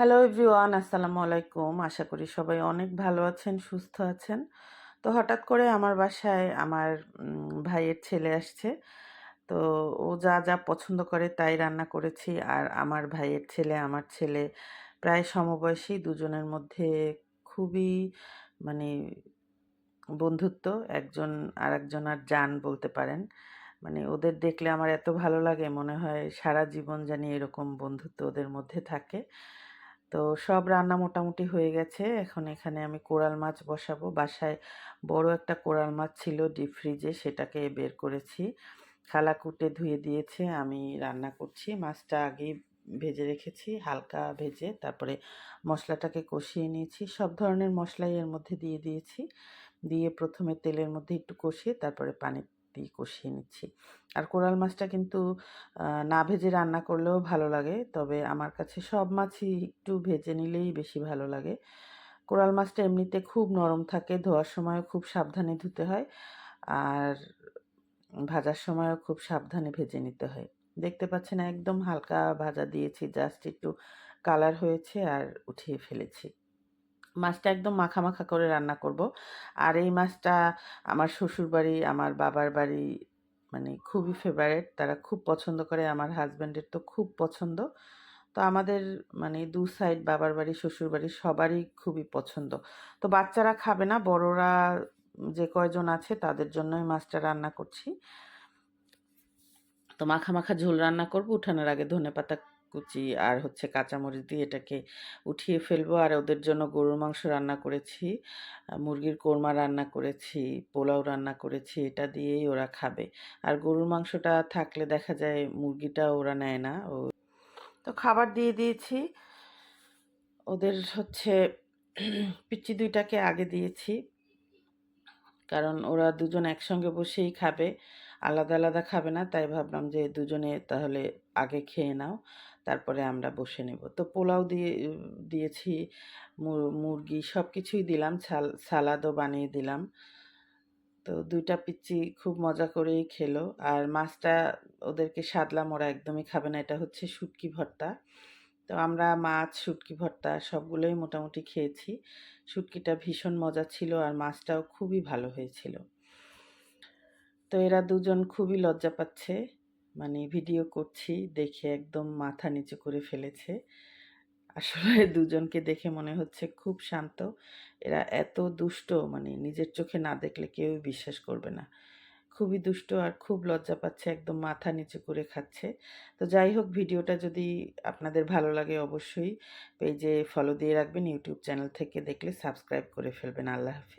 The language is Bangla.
হ্যালো এভরিওয়ান আসসালামু আলাইকুম আশা করি সবাই অনেক ভালো আছেন, সুস্থ আছেন। তো হঠাৎ করে আমার বাসায় আমার ভাইয়ের ছেলে আসছে। তো ও যা যা পছন্দ করে তাই রান্না করেছি। আর আমার ভাইয়ের ছেলে, আমার ছেলে প্রায় সমবয়সী, দুজনের মধ্যে খুবই মানে বন্ধুত্ব। একজন আর একজন আর জান বলতে পারেন। মানে ওদের দেখলে আমার এত ভালো লাগে, মনে হয় সারা জীবন জানি এরকম বন্ধুত্ব ওদের মধ্যে থাকে। তো সব রান্না মোটামুটি হয়ে গেছে। এখন এখানে আমি কোরাল মাছ বসাবো। বাসায় বড় একটা কোরাল মাছ ছিল ডিপ ফ্রিজে, সেটাকে বের করেছি। খালা কুটে ধুয়ে দিয়েছে, আমি রান্না করছি। মাছটা আগেই ভেজে রেখেছি, হালকা ভেজে তারপরে মশলাটাকে কষিয়ে নিয়েছি। সব ধরনের মশলাই এর মধ্যে দিয়ে দিয়েছি। দিয়ে প্রথমে তেলের মধ্যে একটু কষিয়ে তারপরে পানি দিয়ে কষিয়ে নিচ্ছি। আর কোরাল মাছটা কিন্তু না ভেজে রান্না করলেও ভালো লাগে। তবে আমার কাছে সব মাছই একটু ভেজে নিলেই বেশি ভালো লাগে। কোরাল মাছটা এমনিতে খুব নরম থাকে, ধোয়ার সময়ও খুব সাবধানে ধুতে হয়। আর ভাজার সময়ও খুব সাবধানে ভেজে নিতে হয়। দেখতে পাচ্ছেন, একদম হালকা ভাজা দিয়েছি, জাস্ট একটু কালার হয়েছে আর উঠিয়ে ফেলেছি। মাছটা একদম মাখা মাখা করে রান্না করব। আর এই মাছটা আমার শ্বশুরবাড়ি, আমার বাবার বাড়ি মানে খুবই ফেভারেট তারা খুব পছন্দ করে, আমার হাজব্যান্ডের তো খুব পছন্দ। তো আমাদের মানে দু সাইড বাবার বাড়ি, শ্বশুর বাড়ি সবারই খুবই পছন্দ। তো বাচ্চারা খাবে না, বড়রা যে কয়জন আছে তাদের জন্যই মাছটা রান্না করছি। তো মাখা মাখা ঝোল রান্না করব, উঠানোর আগে ধনে পাতা কুচি আর হচ্ছে কাঁচামরিচ দিয়ে এটাকে উঠিয়ে ফেলব। আর ওদের জন্য গরুর মাংস রান্না করেছি মুরগির কোরমা রান্না করেছি, পোলাও রান্না করেছি, এটা দিয়েই ওরা খাবে। আর গরুর মাংসটা থাকলে দেখা যায় মুরগিটা ওরা নেয় না। ও, তো খাবার দিয়ে দিয়েছি। ওদের হচ্ছে পিচি দুইটাকে আগে দিয়েছি। কারণ ওরা দুজন একসঙ্গে বসেই খাবে, আলাদা আলাদা খাবে না। তাই ভাবলাম যে দুজনে তাহলে আগে খেয়ে নাও, তারপরে আমরা বসে নেব। তো পোলাও দিয়ে, দিয়েছি মুরগি সব কিছুই দিলাম সালাদও বানিয়ে দিলাম। তো দুইটা পিচ্ছি খুব মজা করেই খেলো। আর মাছটা ওদেরকে সাদলাম, ওরা একদমই খাবে না। এটা হচ্ছে শুটকি ভর্তা। তো আমরা মাছ, শুটকি, ভর্তা সবগুলোই মোটামুটি খেয়েছি। শুটকিটা ভীষণ মজা ছিল আর মাছটাও খুবই ভালো হয়েছিল। তো এরা দুজন খুবই লজ্জা পাচ্ছে। মানে ভিডিও করছি, দেখে একদম মাথা নিচু করে ফেলেছে। আসলে দুজনকে দেখে মনে হচ্ছে খুব শান্ত। এরা এত দুষ্ট মানে নিজের চোখে না দেখলে কেউই বিশ্বাস করবে না। খুবই দুষ্ট আর খুব লজ্জা পাচ্ছে, একদম মাথা নিচু করে খাচ্ছে। তো যাই হোক, ভিডিওটা যদি আপনাদের ভালো লাগে অবশ্যই পেজে ফলো দিয়ে রাখবেন, ইউটিউব চ্যানেল থেকে দেখলে সাবস্ক্রাইব করে ফেলবেন। আল্লাহ হাফিজ।